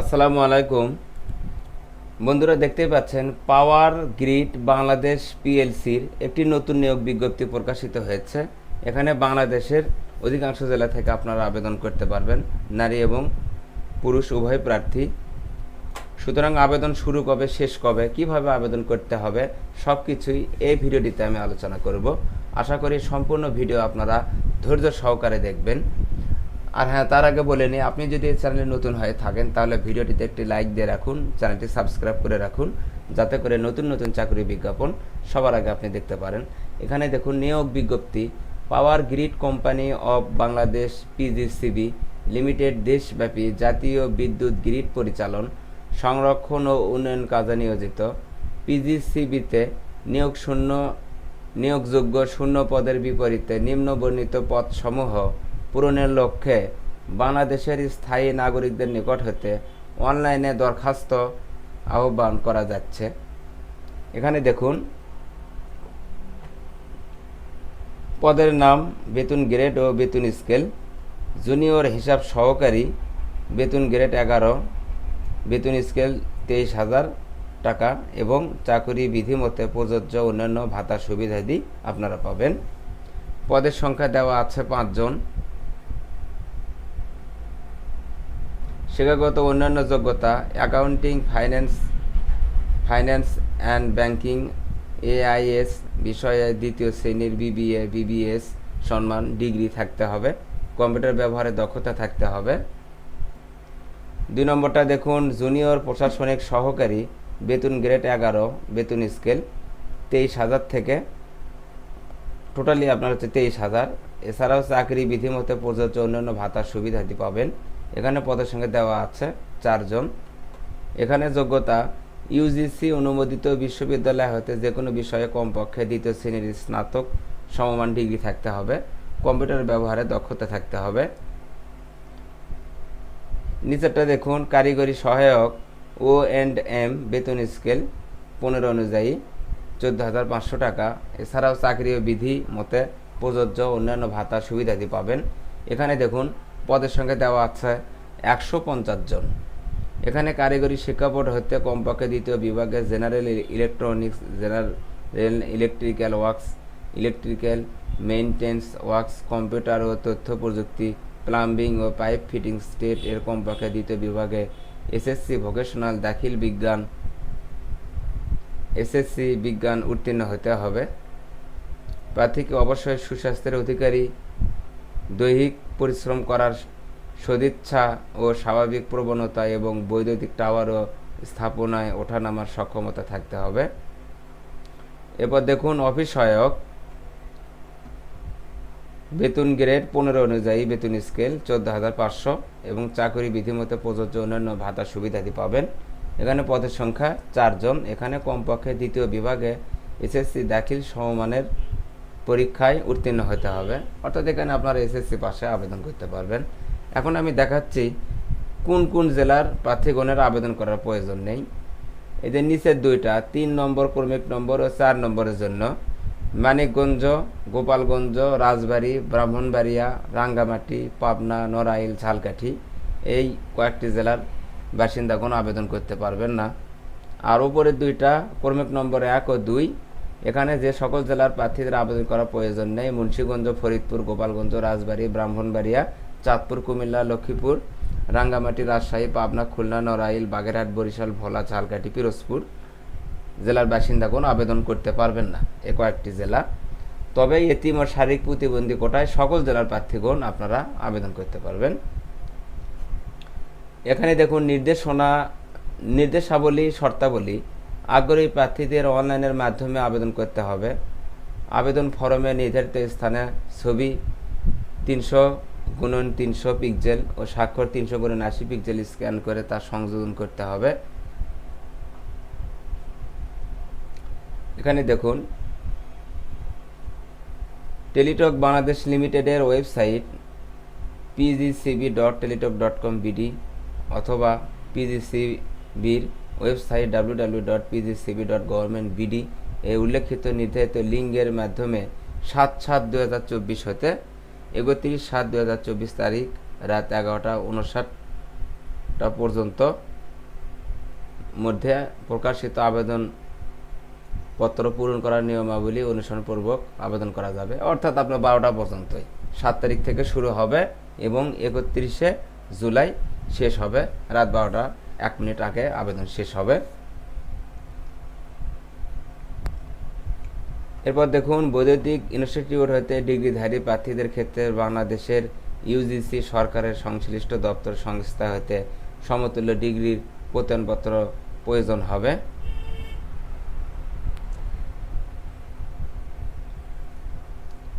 আসসালামু আলাইকুম। বন্ধুরা দেখতেই পাচ্ছেন, পাওয়ার গ্রিড বাংলাদেশ পিএলসির একটি নতুন নিয়োগ বিজ্ঞপ্তি প্রকাশিত হয়েছে। এখানে বাংলাদেশের অধিকাংশ জেলা থেকে আপনারা আবেদন করতে পারবেন, নারী এবং পুরুষ, উভয় প্রার্থী। সুতরাং আবেদন শুরু কবে, শেষ কবে, কীভাবে আবেদন করতে হবে সব কিছুই এই ভিডিওটিতে আমি আলোচনা করব। আশা করি সম্পূর্ণ ভিডিও আপনারা ধৈর্য সহকারে দেখবেন। আর হ্যাঁ তার আগে বলে নিই, আপনি যদি এই চ্যানেলে নতুন হয়ে থাকেন, তাহলে ভিডিওটিতে একটি লাইক দিয়ে রাখুন চ্যানেলটি সাবস্ক্রাইব করে রাখুন, যাতে করে নতুন নতুন চাকরি বিজ্ঞাপন সবার আগে আপনি দেখতে পারেন। এখানে দেখুন, নিয়োগ বিজ্ঞপ্তি power grid company of Bangladesh PGCB limited দেশব্যাপী জাতীয় বিদ্যুৎ গ্রিড পরিচালন, সংরক্ষণ ও উন্নয়ন কাজে নিয়োজিত। পিজিসিবিতে নিয়োগ শূন্য, নিয়োগযোগ্য শূন্য পদের বিপরীতে নিম্নবর্ণিত পদসমূহ পূরণের লক্ষ্যে বাংলাদেশের স্থায়ী নাগরিকদের নিকট হতে অনলাইনে দরখাস্ত আহ্বান করা যাচ্ছে। এখানে দেখুন, পদের নাম বেতন গ্রেড ও বেতন স্কেল, জুনিয়র হিসাব সহকারী বেতন গ্রেড এগারো, বেতন স্কেল তেইশ হাজার টাকা এবং চাকরি বিধিমতে প্রযোজ্য অন্যান্য ভাতা সুবিধাদি আপনারা পাবেন। পদের সংখ্যা দেওয়া আছে পাঁচজন। শিক্ষাগত অন্যান্য যোগ্যতা accounting finance finance and banking AIS বিষয়ে দ্বিতীয় শ্রেণির বিবিএ বিবিএস সম্মান ডিগ্রি থাকতে হবে। কম্পিউটার ব্যবহারে দক্ষতা থাকতে হবে। দুই নম্বরটা দেখুন জুনিয়র প্রশাসনিক সহকারী, বেতন গ্রেড এগারো, বেতন স্কেল তেইশ হাজার থেকে টোটালি আপনার হচ্ছে তেইশ হাজার। এছাড়াও চাকরি বিধিমতে প্রযোজ্য অন্যান্য ভাতার সুবিধাদি পাবেন। এখানে পদের সঙ্গে দেওয়া আছে চারজন। এখানে যোগ্যতা ইউজিসি অনুমোদিত বিশ্ববিদ্যালয় হতে যে কোনো বিষয়ে কমপক্ষে দ্বিতীয় শ্রেণির স্নাতক সমমান ডিগ্রি থাকতে হবে। কম্পিউটার ব্যবহারে দক্ষতা থাকতে হবে। নিচেরটা দেখুন, কারিগরি সহায়ক ও এন্ড এম বেতন স্কেল পনেরো অনুযায়ী চোদ্দ হাজার পাঁচশো টাকা। এছাড়াও চাকরি ও বিধি মতে প্রযোজ্য অন্যান্য ভাতা সুবিধাদি পাবেন। এখানে দেখুন, পদের সঙ্গে দেওয়া আছে একশো পঞ্চাশ জন। এখানে কারিগরি শিক্ষা বোর্ড হতে কমপক্ষে দ্বিতীয় বিভাগে general electronics, general electrical works, electrical maintenance works, computer ও তথ্য প্রযুক্তি, প্লাম্বিং ও পাইপ ফিটিং স্টেট এর কমপক্ষে দ্বিতীয় বিভাগে এসএসসি ভোকেশনাল দাখিল বিজ্ঞান, এসএসসি বিজ্ঞান উত্তীর্ণ হতে হবে। প্রার্থীকে অবশ্যই সুস্বাস্থ্যের অধিকারী, দৈহিক পরিশ্রম করার সদিচ্ছা ও স্বাভাবিক প্রবণতা এবং বৈদ্যুতিক টাওয়ারও স্থাপনায় ওঠানামার সক্ষমতা থাকতে হবে। এরপর দেখুন অফিস সহায়ক বেতন গ্রেড পনেরো অনুযায়ী বেতন স্কেল চোদ্দ হাজার পাঁচশো এবং চাকরি বিধিমতো প্রযোজ্য অন্যান্য ভাতা সুবিধাদি পাবেন। এখানে পদের সংখ্যা চারজন। এখানে কমপক্ষে দ্বিতীয় বিভাগে এসএসসি দাখিল সমমানের পরীক্ষায় উত্তীর্ণ হতে হবে। অর্থাৎ এখানে আপনারা এসএসসি পাশে আবেদন করতে পারবেন। এখন আমি দেখাচ্ছি কোন কোন জেলার প্রার্থীগণের আবেদন করার প্রয়োজন নেই। এদের নিচের দুইটা, তিন নম্বর, ক্রমিক নম্বর ও চার নম্বরের জন্য মানিকগঞ্জ, গোপালগঞ্জ, রাজবাড়ী, ব্রাহ্মণবাড়িয়া, রাঙ্গামাটি, পাবনা, নড়াইল, ঝালকাঠি এই কয়েকটি জেলার বাসিন্দাগণ আবেদন করতে পারবেন না। আর উপরের দুইটা, ক্রমিক নম্বর এক ও দুই, এখানে যে সকল জেলার প্রার্থীদের আবেদন করার প্রয়োজন নেই। মুন্সীগঞ্জ, ফরিদপুর, গোপালগঞ্জ, রাজবাড়ী, ব্রাহ্মণবাড়িয়া চাঁদপুর, কুমিল্লা, লক্ষ্মীপুর, রাঙ্গামাটি, রাজশাহী, পাবনা, খুলনা, নড়াইল, বাগেরহাট, বরিশাল, ভোলা, ঝালকাঠি, পিরোজপুর জেলার বাসিন্দা বাসিন্দাগণ আবেদন করতে পারবেন না এ কয়েকটি জেলা। তবে এতিম ও শারীরিক প্রতিবন্ধী কোটায় সকল জেলার প্রার্থীগণ আপনারা আবেদন করতে পারবেন। এখানে দেখুন নির্দেশনা, নির্দেশাবলী, শর্তাবলী। আগ্রহী প্রার্থীদের অনলাইনের মাধ্যমে আবেদন করতে হবে। আবেদন ফরমে নির্ধারিত স্থানে ছবি, তিনশো গুণন তিনশো পিক্সেল ও স্বাক্ষর তিনশো গুণন আশি পিক্সেল স্ক্যান করে তা সংযোজন করতে হবে। এখানে দেখুন, টেলিটক বাংলাদেশ লিমিটেডের website PGCB dot Teletalk dot com BD অথবা পিজিসিবির website W W dot PGCB dot government BD এই উল্লেখিত নির্ধারিত লিঙ্কের মাধ্যমে সাত সাত দু হাজার চব্বিশ হতে একত্রিশ সাত দু হাজার চব্বিশ তারিখ রাত এগারোটা উনষাটটা পর্যন্ত মধ্যে প্রকাশিত আবেদন পত্র পূরণ করার নিয়মাবলী অনুসরণপূর্বক আবেদন করা যাবে। অর্থাৎ আপনার বারোটা পর্যন্তই। সাত তারিখ থেকে শুরু হবে এবং একত্রিশে জুলাই শেষ হবে। রাত বারোটা এক মিনিট আগে আবেদন শেষ হবে। এরপর দেখুন, বৈদ্যুতিক ইনস্টিটিউট হতে ডিগ্রিধারী প্রার্থীদের ক্ষেত্রে বাংলাদেশের ইউজিসি সরকারের সংশ্লিষ্ট দপ্তর সংস্থা হতে সমতুল্য ডিগ্রির প্রত্যয়নপত্র প্রয়োজন হবে।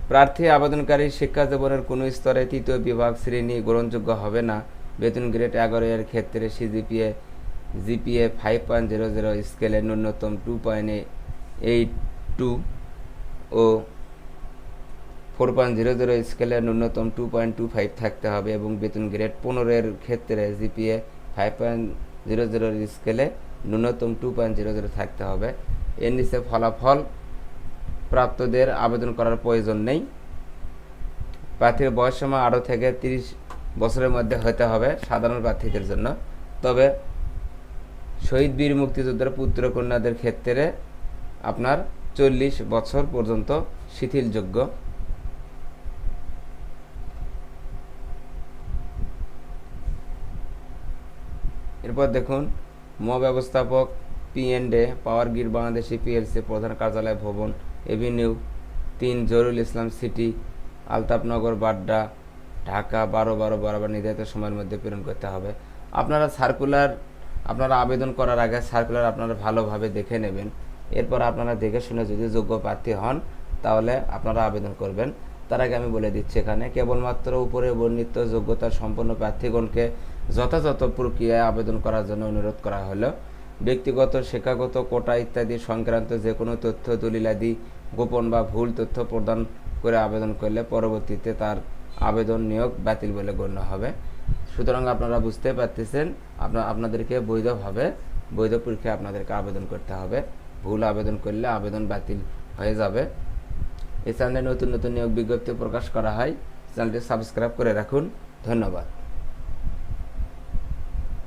প্রার্থী আবেদনকারী শিক্ষা জীবনের কোনো স্তরে তৃতীয় বিভাগ শ্রেণি গ্রহণযোগ্য হবে না। বেতন গ্রেড এগারো এর ক্ষেত্রে CGPA GPA five point zero zero স্কেলে ন্যূনতম টু পয়েন্ট এইট টু ও ফোর পয়েন্ট জিরো জিরো স্কেলে ন্যূনতম টু পয়েন্ট টু ফাইভ থাকতে হবে এবং বেতন গ্রেড পনেরোর ক্ষেত্রে জিপিএ ফাইভ পয়েন্ট জিরো জিরোর স্কেলে ন্যূনতম টু পয়েন্ট জিরো জিরো থাকতে হবে। এর নিচে ফলাফল প্রাপ্তদের আবেদন করার প্রয়োজন নেই। প্রার্থীর বয়স সীমা আরও থেকে তিরিশ বছরের মধ্যে হতে হবে সাধারণ প্রার্থীদের জন্য। তবে শহীদ বীর মুক্তিযোদ্ধার পুত্র কন্যাদের ক্ষেত্রে আপনার চল্লিশ বছর পর্যন্ত শিথিলযোগ্য। এরপর দেখুন ম ব্যবস্থাপক পিএনডে পাওয়ার গ্রিড বাংলাদেশি পিএলসি প্রধান কার্যালয় ভবন, এভিনিউ তিন, জরুল ইসলাম সিটি, আলতাপনগর, বাড্ডা, ঢাকা, বারো বারো বরাবর নির্ধারিত সময়ের মধ্যে প্রেরণ করতে হবে। আপনারা সার্কুলার আপনারা আবেদন করার আগে সার্কুলার আপনারা ভালোভাবে দেখে নেবেন। এরপর আপনারা দেখে শুনে যদি যোগ্য প্রার্থী হন, তাহলে আপনারা আবেদন করবেন। তার আগে আমি বলে দিচ্ছি এখানে, কেবলমাত্র উপরে বর্ণিত যোগ্যতা সম্পন্ন প্রার্থীগণকে যথাযথ প্রক্রিয়ায় আবেদন করার জন্য অনুরোধ করা হলো। ব্যক্তিগত, শিক্ষাগত, কোটা ইত্যাদি সংক্রান্ত যে কোনো তথ্য, দলিলাদি, গোপন বা ভুল তথ্য প্রদান করে আবেদন করলে পরবর্তীতে তার আবেদন নিয়োগ বাতিল বলে গণ্য হবে। সুতরাং আপনারা বুঝতে পারতেছেন আপনার আপনাদেরকে বৈধভাবে, বৈধ পরীক্ষায় আপনাদেরকে আবেদন করতে হবে। ভুল আবেদন করলে আবেদন বাতিল হয়ে যাবে। এই চ্যানেলে নতুন নতুন নিয়োগ বিজ্ঞপ্তি প্রকাশ করা হয়, চ্যানেলটি সাবস্ক্রাইব করে রাখুন। ধন্যবাদ।